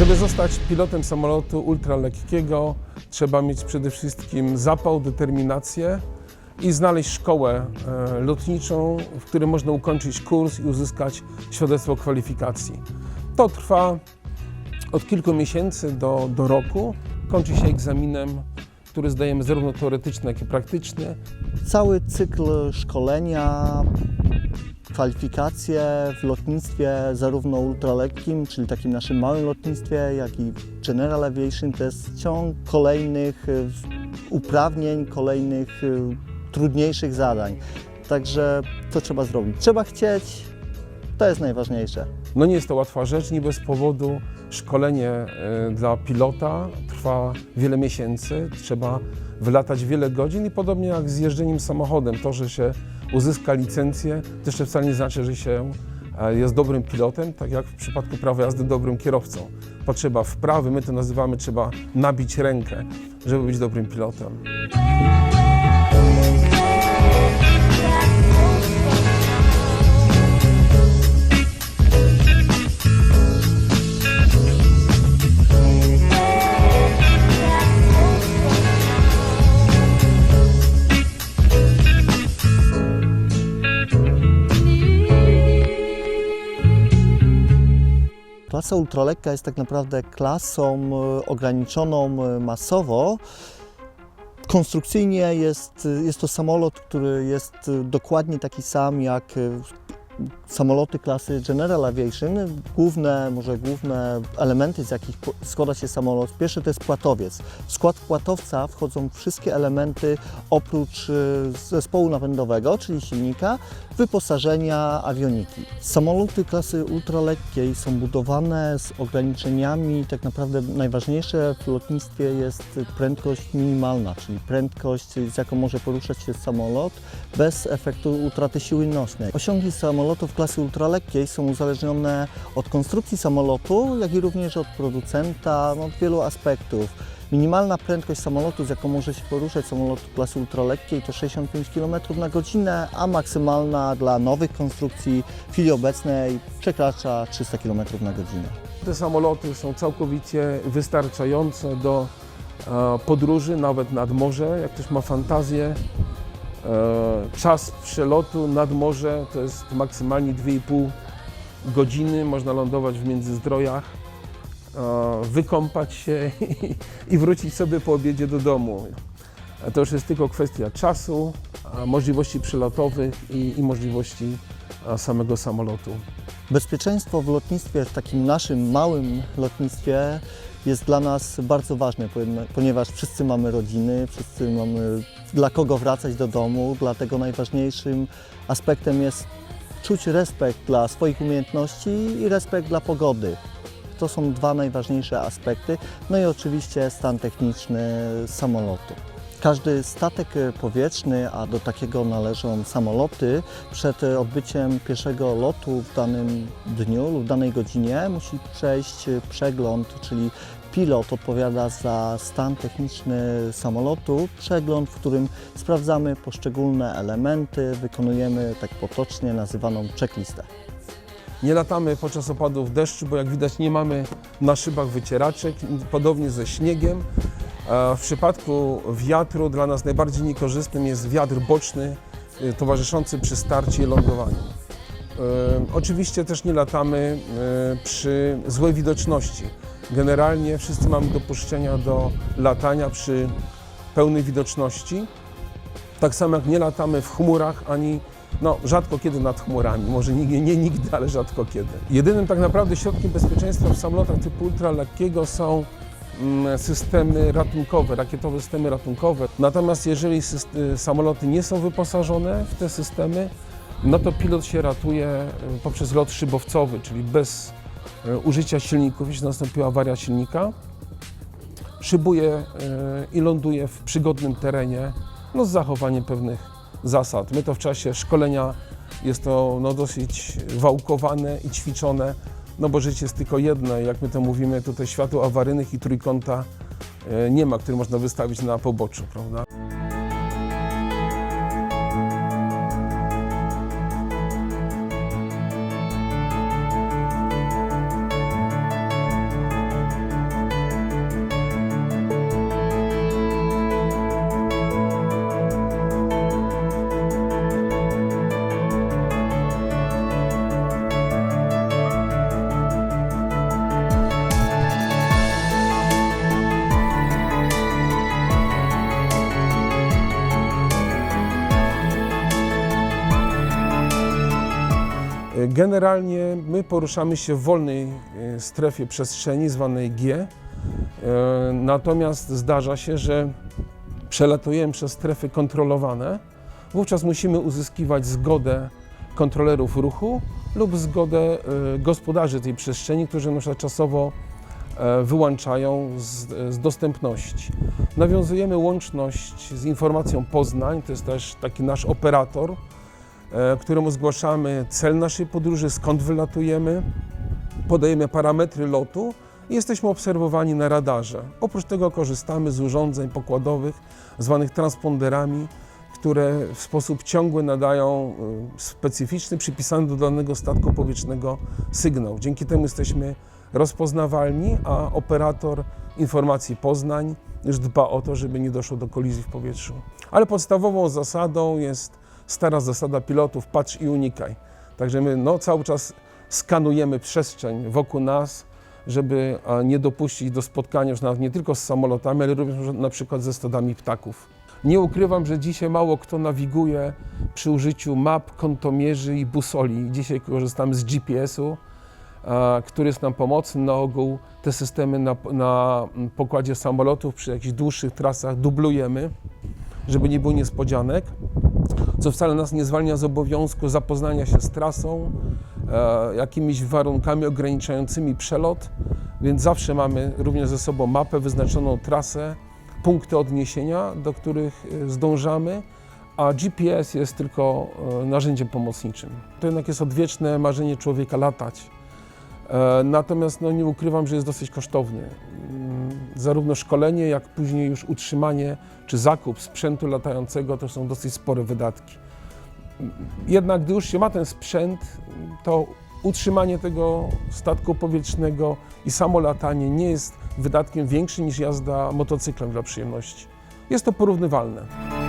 Żeby zostać pilotem samolotu ultralekkiego, trzeba mieć przede wszystkim zapał, determinację i znaleźć szkołę e, lotniczą, w której można ukończyć kurs i uzyskać świadectwo kwalifikacji. To trwa od kilku miesięcy do, do roku. Kończy się egzaminem, który zdajemy zarówno teoretyczny, jak i praktyczny. Cały cykl szkolenia, kwalifikacje w lotnictwie zarówno ultralekkim, czyli takim naszym małym lotnictwie, jak i General Aviation to jest ciąg kolejnych y, uprawnień, kolejnych y, trudniejszych zadań. Także to trzeba zrobić. Trzeba chcieć, to jest najważniejsze. No nie jest to łatwa rzecz, nie bez powodu szkolenie e, dla pilota trwa wiele miesięcy, trzeba wylatać wiele godzin i podobnie jak z jeżdżeniem samochodem, to, że się uzyska licencję, to jeszcze wcale nie znaczy, że się e, jest dobrym pilotem, tak jak w przypadku prawa jazdy dobrym kierowcą. Potrzeba wprawy, my to nazywamy, trzeba nabić rękę, żeby być dobrym pilotem. Klasa ultralekka jest tak naprawdę klasą e, ograniczoną e, masowo. Konstrukcyjnie jest, jest to samolot, który jest e, dokładnie taki sam jak e, samoloty klasy General Aviation. Główne, może główne elementy, z jakich składa się samolot. Pierwszy to jest płatowiec. W skład płatowca wchodzą wszystkie elementy oprócz e, zespołu napędowego, czyli silnika, wyposażenia awioniki. Samoloty klasy ultralekkiej są budowane z ograniczeniami. Tak naprawdę najważniejsze w lotnictwie jest prędkość minimalna, czyli prędkość, z jaką może poruszać się samolot bez efektu utraty siły nośnej. Osiągi samolotów klasy ultralekkiej są uzależnione od konstrukcji samolotu, jak i również od producenta, no, od wielu aspektów. Minimalna prędkość samolotu, z jaką może się poruszać samolot klasy ultralekkiej to 65 km na godzinę, a maksymalna dla nowych konstrukcji w chwili obecnej przekracza 300 km na godzinę. Te samoloty są całkowicie wystarczające do e, podróży, nawet nad morze. Jak ktoś ma fantazję, czas przelotu nad morze to jest maksymalnie 2,5 godziny. Można lądować w Międzyzdrojach, e, wykąpać się i wrócić sobie po obiedzie do domu. A To już jest tylko kwestia czasu, możliwości przelotowych i, i możliwości samego samolotu. Bezpieczeństwo w lotnictwie, w takim naszym małym lotnictwie jest dla nas bardzo ważne, ponieważ- wszyscy mamy rodziny, wszyscy mamy dla kogo wracać do domu, dlatego najważniejszym aspektem jest czuć respekt dla swoich umiejętności i respekt dla pogody. To są dwa najważniejsze aspekty. No i oczywiście stan techniczny samolotu. Każdy statek powietrzny, a do takiego należą samoloty, przed odbyciem pierwszego lotu w danym dniu lub danej godzinie musi przejść przegląd, czyli pilot odpowiada za stan techniczny samolotu. Przegląd, w którym sprawdzamy poszczególne elementy, wykonujemy tak potocznie nazywaną checklistę. Nie latamy podczas opadów deszczu, bo jak widać nie mamy na szybach wycieraczek, podobnie ze śniegiem. E, W przypadku wiatru dla nas najbardziej niekorzystnym jest wiatr boczny e, towarzyszący przy starcie i lądowaniu. E, Oczywiście też nie latamy e, przy złej widoczności. Generalnie wszyscy mamy dopuszczenia do latania przy pełnej widoczności. Tak samo jak nie latamy w chmurach, ani no, rzadko kiedy nad chmurami. Może nie, nie nigdy, ale rzadko kiedy. Jedynym tak naprawdę środkiem bezpieczeństwa w samolotach typu ultralekkiego są systemy ratunkowe, rakietowe systemy ratunkowe. Natomiast jeżeli y, samoloty nie są wyposażone w te systemy, no to pilot się ratuje y, poprzez lot szybowcowy, czyli bez y, użycia silników, jeśli nastąpiła awaria silnika szybuje i ląduje w przygodnym terenie, no z zachowaniem pewnych zasad. My to w czasie szkolenia jest to no, dosyć wałkowane i ćwiczone, no bo życie jest tylko jedno, i jak my to mówimy, tutaj światło awaryjnych i trójkąta e, nie ma, który można wystawić na poboczu, prawda? Generalnie my poruszamy się w wolnej e, strefie przestrzeni zwanej G, e, natomiast zdarza się, że przelatujemy przez strefy kontrolowane. Wówczas musimy uzyskiwać zgodę kontrolerów ruchu lub zgodę e, gospodarzy tej przestrzeni, którzy na czasowo wyłączają z, z dostępności. Nawiązujemy łączność z informacją Poznań, to jest też taki nasz operator, któremu zgłaszamy cel naszej podróży, skąd wylatujemy, podajemy parametry lotu i jesteśmy obserwowani na radarze. Oprócz tego korzystamy z urządzeń pokładowych zwanych transponderami, które w sposób ciągły nadają y, specyficzny, przypisany do danego statku powietrznego sygnał. Dzięki temu jesteśmy rozpoznawalni, a operator informacji Poznań już dba o to, żeby nie doszło do kolizji w powietrzu. Ale podstawową zasadą jest stara zasada pilotów patrz i unikaj. Także my no, cały czas skanujemy przestrzeń wokół nas, żeby nie dopuścić do spotkania już nawet nie tylko z samolotami, ale również na przykład ze stadami ptaków. Nie ukrywam, że dzisiaj mało kto nawiguje przy użyciu map, kontomierzy i busoli. Dzisiaj korzystamy z GPS-u, który jest nam pomocny. Na ogół te systemy na, na pokładzie samolotów przy jakichś dłuższych trasach dublujemy, żeby nie było niespodzianek, co wcale nas nie zwalnia z obowiązku zapoznania się z trasą, e, jakimiś warunkami ograniczającymi przelot, więc zawsze mamy również ze sobą mapę, wyznaczoną trasę, punkty odniesienia, do których e, zdążamy, a GPS jest tylko e, narzędziem pomocniczym. To jednak jest odwieczne marzenie człowieka latać. Natomiast no, nie ukrywam, że jest dosyć kosztowny. Zarówno szkolenie, jak później już utrzymanie czy zakup sprzętu latającego to są dosyć spore wydatki. Jednak gdy już się ma ten sprzęt, to utrzymanie tego statku powietrznego i samo latanie nie jest wydatkiem większym niż jazda motocyklem dla przyjemności. Jest to porównywalne.